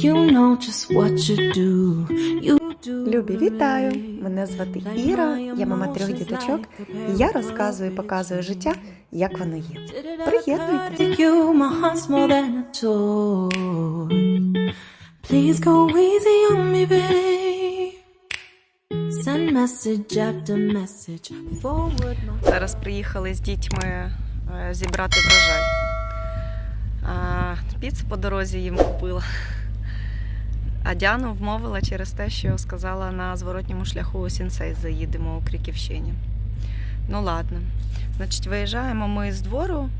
You know just what you do. You do. Любі, вітаю! Мене звати Іра, я мама трьох діточок, і я розказую і показую життя, як воно є. Приєднуйтесь! You, my heart's more than a toy. Please go easy on me, babe. Send message after message. Forward my Зараз приїхали з дітьми е, зібрати врожай. А, Піцу по дорозі їм купила. А Діану вмовила через те, що сказала на зворотньому шляху у Сінсей заїдемо у Криківщині. Ну ладно. Значить, виїжджаємо ми з двору.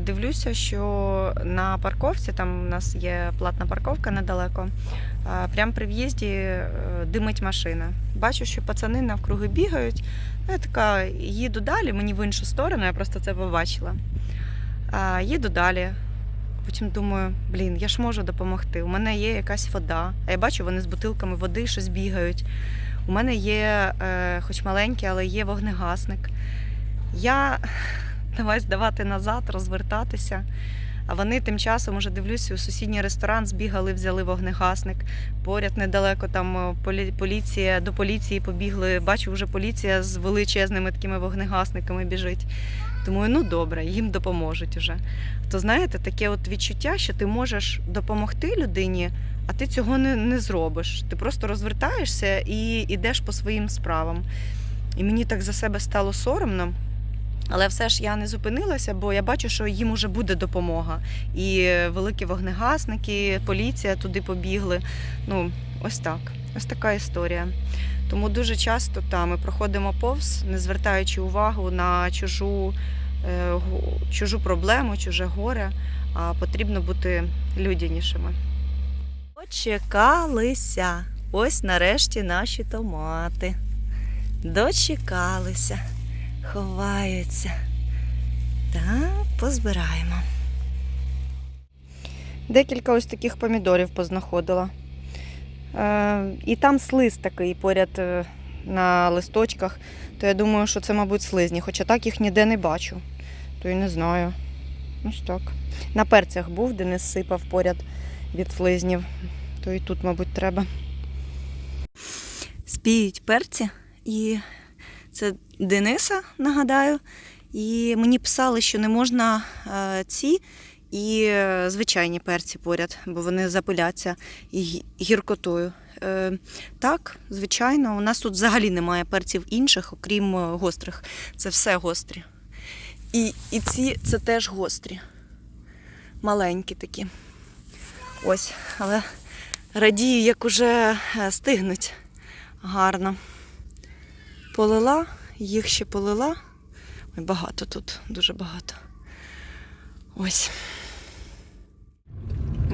Дивлюся, що на парковці, там у нас є платна парковка недалеко. Прямо при в'їзді е, димить машина. Бачу, що пацани навкруги бігають. Ну, Я така їду далі, мені в іншу сторону, я просто це побачила. Їду далі. Потім думаю, блін, я ж можу допомогти. У мене є якась вода. А я бачу, вони з бутилками води щось бігають. У мене є, е, хоч маленький, але є вогнегасник. Я давай здавати назад, розвертатися. А вони тим часом уже дивлюся, у сусідній ресторан збігали, взяли вогнегасник. Поряд недалеко там е, полі- поліція до поліції побігли. Бачу, вже поліція з величезними такими вогнегасниками біжить. Думаю, ну добре, їм допоможуть уже. То знаєте, таке от відчуття, що ти можеш допомогти людині, а ти цього не, не зробиш. Ти просто розвертаєшся і йдеш по своїм справам. І мені так за себе стало соромно. Але все ж я не зупинилася, бо я бачу, що їм уже буде допомога. І великі вогнегасники, поліція туди побігли. Ну, ось так. Ось така історія. Тому дуже часто та, ми проходимо повз, не звертаючи увагу на чужу, е, чужу проблему, чуже горе, а потрібно бути людянішими. Дочекалися. Ось нарешті наші томати. Дочекалися, ховаються. Так, позбираємо. Декілька ось таких помідорів познаходила. Е, і там слиз такий поряд е, на листочках, то я думаю, що це, мабуть, слизні, хоча так їх ніде не бачу. То й не знаю. Ось так. На перцях був, Денис сипав поряд від слизнів. То і тут, мабуть, треба. Спіють перці, і це Дениса, нагадаю. І мені писали, що не можна е, ці і е, звичайні перці поряд, бо вони запиляться гіркотою. Е, так, звичайно, у нас тут взагалі немає перців інших, окрім е, гострих. Це все гострі. І, і ці це теж гострі. Маленькі такі. Ось, але радію, як уже стигнуть гарно. Полила, їх ще полила. Ой, багато тут, дуже багато. Ось.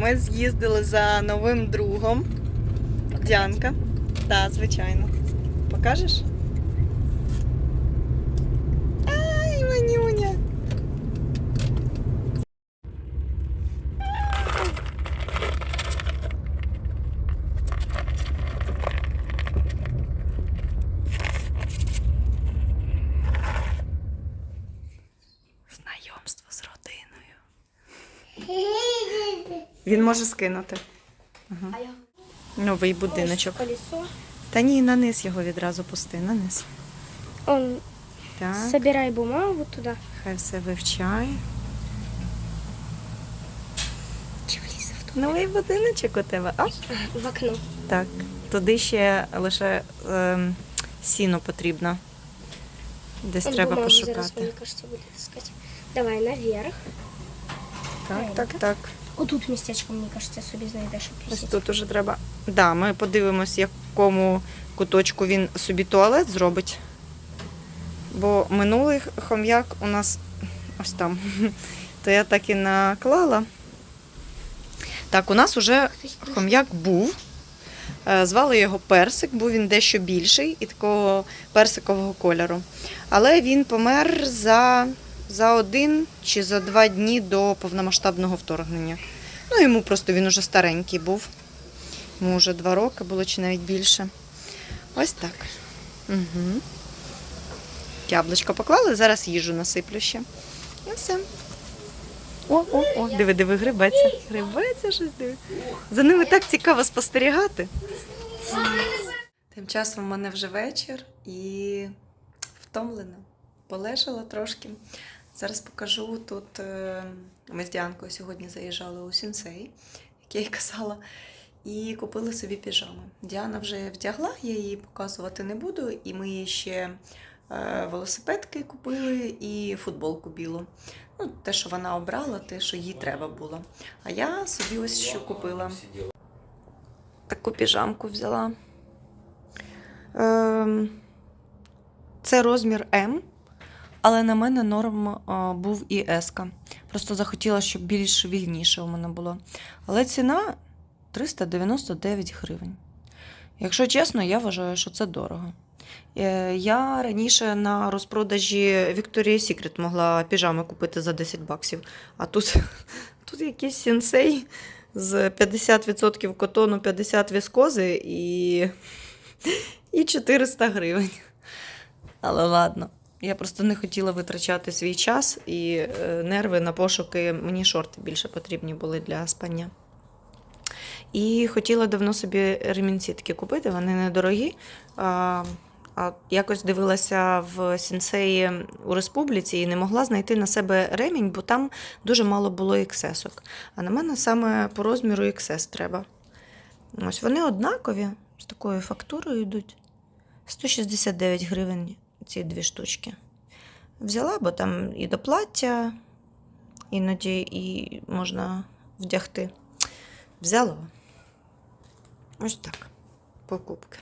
Ми з'їздили за новим другом. Дянка. Так, звичайно. Покажеш? Він може скинути. А я Новий будиночок. Та ні, на низ його відразу пусти, на низ. Он Так, собирай бумагу туда. хай все вивчає. Чи влізе в? Новий будиночок у тебе. Оп. В окно. Так, туди ще лише ем, сіно потрібно. Десь Он треба бумагу зараз, пошукати. мені кажется, буде. Давай наверх. Так, так, так. Отут містечко, мені кажется, собі знайдеш Ось тут уже треба. Да, ми подивимось, якому куточку він собі туалет зробить. Бо минулий хом'як у нас ось там. То я так і наклала. Так, у нас уже хом'як був. Е, Звали його персик, був він дещо більший і такого персикового кольору. Але він помер за, за один чи за два дні до повномасштабного вторгнення. Ну, йому просто він уже старенький був. Йому вже два роки було чи навіть більше. Ось так. Угу. Яблучко поклали, зараз їжу насиплю ще. І все. О, о, о, диви, диви, грибеться. Грибеться щось диви. За ними так цікаво спостерігати. Тим часом в мене вже вечір і втомлена. Полежала трошки. Зараз покажу тут. е, Ми з Діанкою сьогодні заїжджали у сінсей, як я й казала, і купили собі піжами. Діана вже вдягла, я її показувати не буду, і ми їй ще е, велосипедки купили і футболку білу. Ну, те, що вона обрала, те, що їй треба було. А я собі ось що купила. Таку піжамку взяла. Ем, це розмір М, але на мене норм був і S. Просто захотіла, щоб більш вільніше у мене було. Але ціна 399 гривень. Якщо чесно, я вважаю, що це дорого. Е, Я раніше на розпродажі Victoria's Secret могла піжами купити за 10 баксів, а тут, тут якийсь сенсей з 50% котону, 50 віскози і, і 400 гривень. Але ладно, я просто не хотіла витрачати свій час і е, нерви на пошуки. Мені шорти більше потрібні були для спання. І хотіла давно собі ремінці такі купити, вони недорогі. А, а якось дивилася в сінсеї у республіці і не могла знайти на себе ремінь, бо там дуже мало було іксесок. А на мене саме по розміру іксес треба. Ось вони однакові, з такою фактурою йдуть. 169 гривень ці дві штучки. Взяла, бо там і до плаття, іноді і можна вдягти. Взяла. Ось так. Покупки.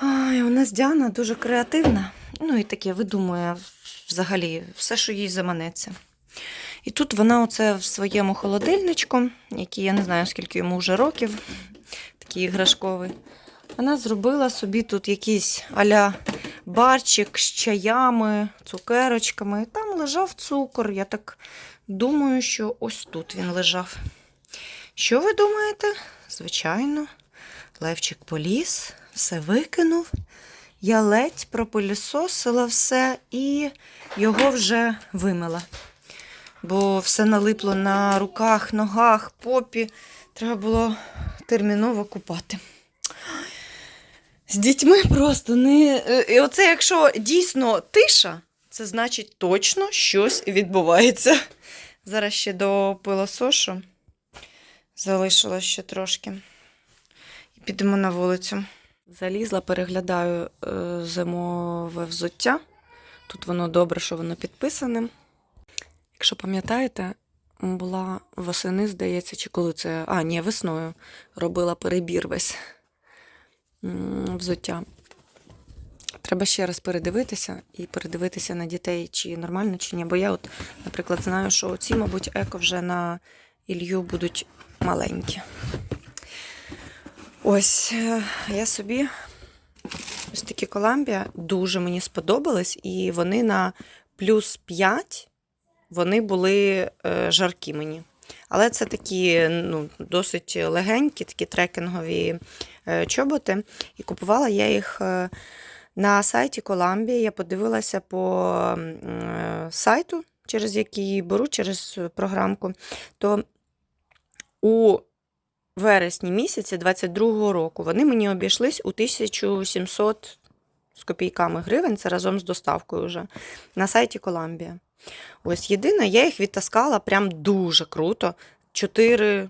Ай, у нас Діана дуже креативна. Ну і таке видумує взагалі все, що їй заманеться. І тут вона оце в своєму холодильничку, який я не знаю, скільки йому вже років, такий іграшковий. Вона зробила собі тут якийсь аля барчик з чаями, цукерочками. Там лежав цукор. Я так думаю, що ось тут він лежав. Що ви думаєте? Звичайно, Левчик поліз, все викинув. Я ледь пропилісосила все і його вже вимила. Бо все налипло на руках, ногах, попі. Треба було терміново купати. З дітьми просто не. е, І оце, якщо дійсно тиша, це значить точно щось відбувається. Зараз ще до пилосошу залишилось ще трошки. І підемо на вулицю. Залізла, переглядаю е, зимове взуття. Тут воно добре, що воно підписане. Якщо пам'ятаєте, була восени, здається, чи коли це. А, ні, весною робила перебір весь взуття. Треба ще раз передивитися і передивитися на дітей, чи нормально, чи ні. Бо я, от, наприклад, знаю, що ці, мабуть, еко вже на Ілью будуть маленькі. Ось е, я собі ось такі Коламбія дуже мені сподобались, і вони на плюс 5 вони були е, жаркі мені. Але це такі ну, досить легенькі, такі трекінгові чоботи. І купувала я їх е, на сайті Коламбія. Я подивилася по е, сайту, через який беру, через програмку. То у вересні місяці 22-го року вони мені обійшлись у 1700 з копійками гривень, це разом з доставкою вже на сайті Коламбія. Ось єдине, я їх відтаскала прям дуже круто. Чотири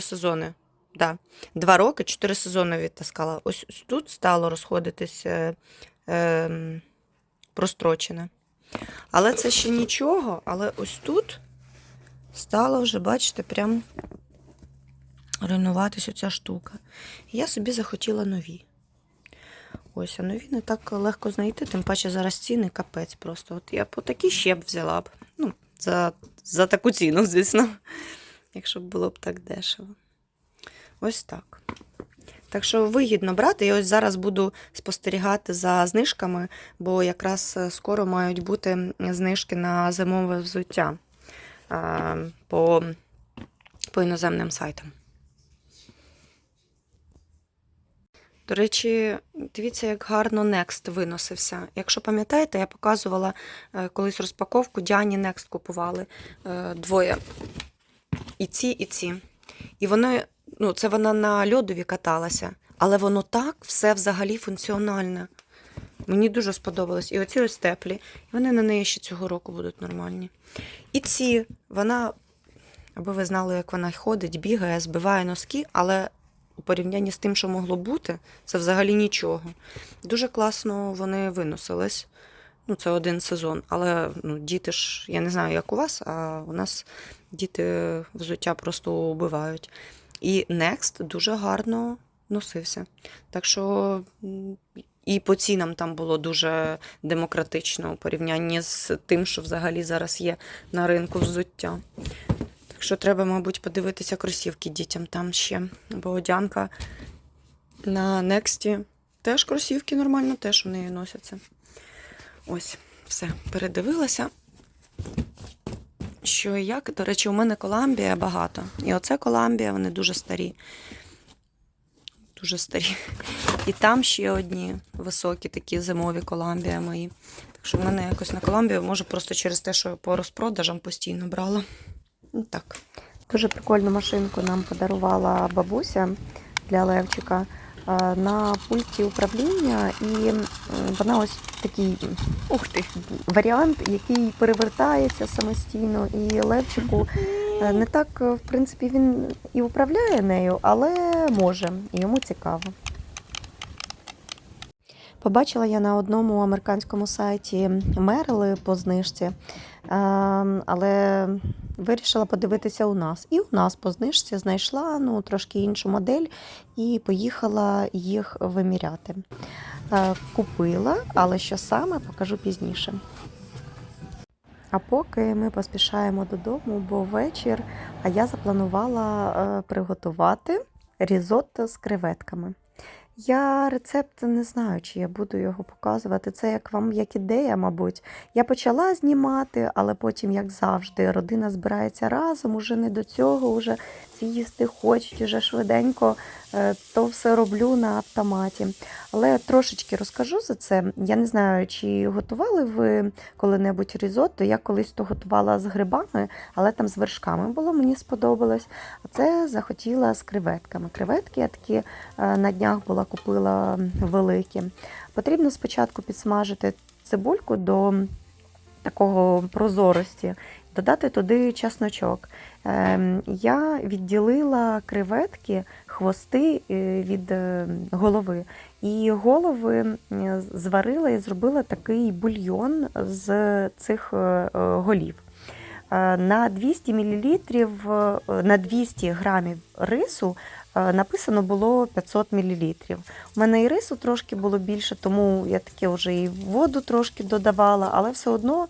сезони. Да. Два роки, чотири сезони відтаскала. Ось тут стало розходитись е, е, прострочене. Але це ще нічого, але ось тут стало вже, бачите, прям руйнуватись оця штука. І я собі захотіла нові. Ось, а нові не так легко знайти, тим паче зараз ціни капець просто. От я по такі ще б взяла б. Ну, за, за таку ціну, звісно. Якщо б було б так дешево. Ось так. Так що вигідно брати. Я ось зараз буду спостерігати за знижками, бо якраз е, скоро мають бути знижки на зимове взуття по, по іноземним сайтам. До речі, дивіться, як гарно Next виносився. Якщо пам'ятаєте, я показувала е, колись розпаковку, Діані Next купували е, двоє. І ці, і ці. І вони, ну, це вона на льодові каталася, але воно так все взагалі функціональне. Мені дуже сподобалось. І оці ось теплі. Вони на неї ще цього року будуть нормальні. І ці, вона, аби ви знали, як вона ходить, бігає, збиває носки, але у порівнянні з тим, що могло бути, це взагалі нічого. Дуже класно вони виносились. Ну, це один сезон. Але ну, діти ж, я не знаю, як у вас, а у нас діти взуття просто убивають. І Next дуже гарно носився. Так що і по цінам там було дуже демократично у порівнянні з тим, що взагалі зараз є на ринку взуття. Так що треба, мабуть, подивитися кросівки дітям там ще. Бо одянка на Нексті теж кросівки нормально, теж у неї носяться. Ось, все, передивилася. Що і як. До речі, у мене Коламбія багато. І оце Коламбія, вони дуже старі. Дуже старі. І там ще одні високі такі зимові Коламбія мої. Так що в мене якось на Коламбію, може, просто через те, що по розпродажам постійно брала. Ну так. Дуже прикольну машинку нам подарувала бабуся для Левчика на пульті управління, і вона ось такий ух ти, варіант, який перевертається самостійно. І Левчику е, не так, е, в принципі, він і управляє нею, але може, і йому цікаво. Побачила я на одному американському сайті Мерли по знижці, е, але вирішила подивитися у нас. І у нас по знижці знайшла ну, трошки іншу модель і поїхала їх виміряти. Е, Купила, але що саме покажу пізніше. А поки ми поспішаємо додому, бо вечір, а я запланувала е, приготувати різотто з креветками. Я рецепт не знаю, чи я буду його показувати. Це як вам як ідея, мабуть. Я почала знімати, але потім, як завжди, родина збирається разом, уже не до цього, уже з'їсти хочуть, уже швиденько е, то все роблю на автоматі. Але трошечки розкажу за це. Я не знаю, чи готували ви коли-небудь різотто. Я колись то готувала з грибами, але там з вершками було, мені сподобалось. А це захотіла з креветками. Креветки я такі е, на днях була купила великі. Потрібно спочатку підсмажити цибульку до такого прозорості, додати туди чесночок. Ем, Я відділила креветки, хвости е, від е, голови. І голови зварила і зробила такий бульйон з цих е, голів. На 200 мл, на 200 грамів рису написано було 500 мл. У мене і рису трошки було більше, тому я таке вже і воду трошки додавала, але все одно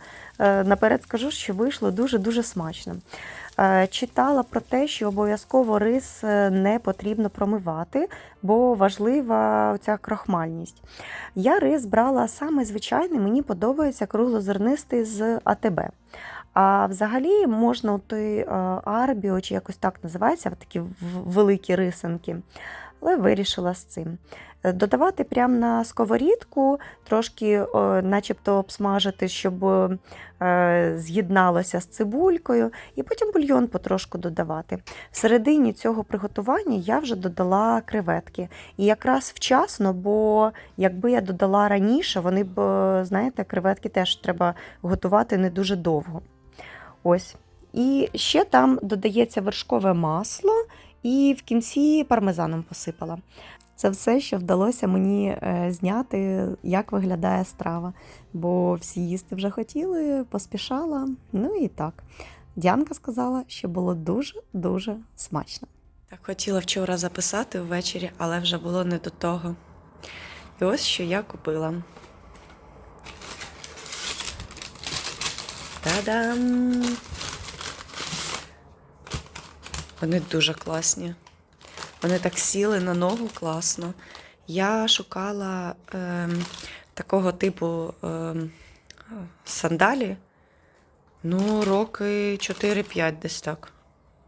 наперед скажу, що вийшло дуже-дуже смачно. Е, Читала про те, що обов'язково рис е, не потрібно промивати, бо важлива ця крохмальність. Я рис брала саме звичайний, мені подобається круглозернистий з АТБ. А взагалі можна той е, арбіо, чи якось так називається, такі великі рисинки, але вирішила з цим. Додавати прямо на сковорідку, трошки начебто обсмажити, щоб е, з'єдналося з цибулькою, і потім бульйон потрошку додавати. Всередині цього приготування я вже додала креветки. І якраз вчасно, бо якби я додала раніше, вони б, знаєте, креветки теж треба готувати не дуже довго. Ось. І ще там додається вершкове масло, і в кінці пармезаном посипала. Це все, що вдалося мені е, зняти, як виглядає страва. Бо всі їсти вже хотіли, поспішала. Ну і так. Діанка сказала, що було дуже-дуже смачно. Так хотіла вчора записати ввечері, але вже було не до того. І ось що я купила. Та-дам! Вони дуже класні. Вони так сіли на ногу класно. Я шукала ем, такого типу ем, сандалі. Ну, роки 4-5 десь так.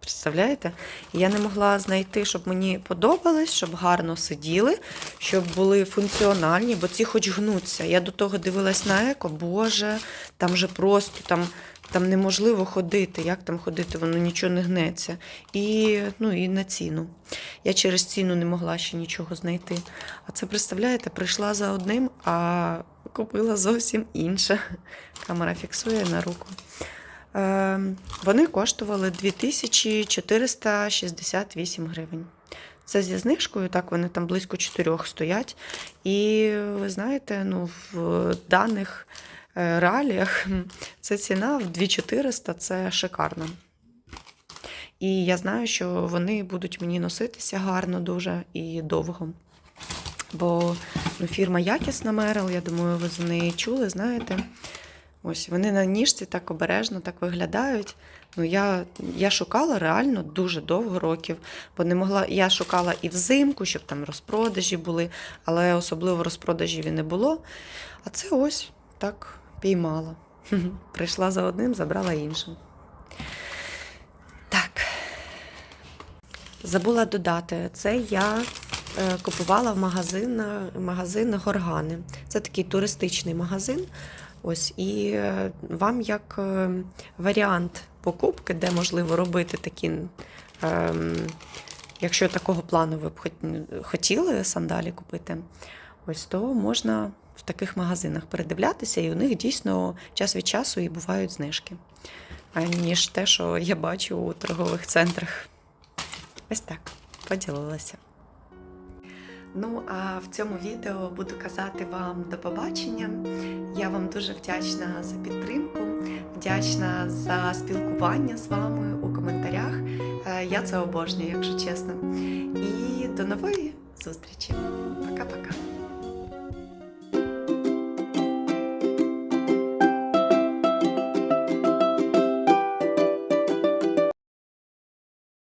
Представляєте? Я не могла знайти, щоб мені подобалось, щоб гарно сиділи, щоб були функціональні, бо ці хоч гнуться. Я до того дивилась на еко, боже, там же просто там, там неможливо ходити. Як там ходити? Воно нічого не гнеться. І, ну, і на ціну. Я через ціну не могла ще нічого знайти. А це, представляєте, прийшла за одним, а купила зовсім інше. Камера фіксує на руку. Е, вони коштували 2468 гривень. Це зі знижкою, так вони там близько 4 стоять. І ви знаєте, ну, в даних реаліях ця ціна в 2400 це шикарно. І я знаю, що вони будуть мені носитися гарно дуже і довго. Бо ну, фірма якісна Мерил, я думаю, ви за неї чули, знаєте. Ось вони на ніжці так обережно так виглядають. Ну, я, я шукала реально дуже довго років, бо не могла. Я шукала і взимку, щоб там розпродажі були, але особливо розпродажів і не було. А це ось так піймала. Прийшла за одним, забрала іншим. Так. Забула додати, це я е, купувала в магазин, магазин Горгани. Це такий туристичний магазин. Ось, і е, вам як е, варіант покупки, де можливо робити такі, якщо такого плану ви б хотіли сандалі купити, ось то можна в таких магазинах передивлятися, і у них дійсно час від часу і бувають знижки, аніж те, що я бачу у торгових центрах. Ось так, поділилася. Ну, а в цьому відео буду казати вам до побачення. Я вам дуже вдячна за підтримку, вдячна за спілкування з вами у коментарях. Е, Я це обожнюю, якщо чесно. І до нової зустрічі. Пока-пока.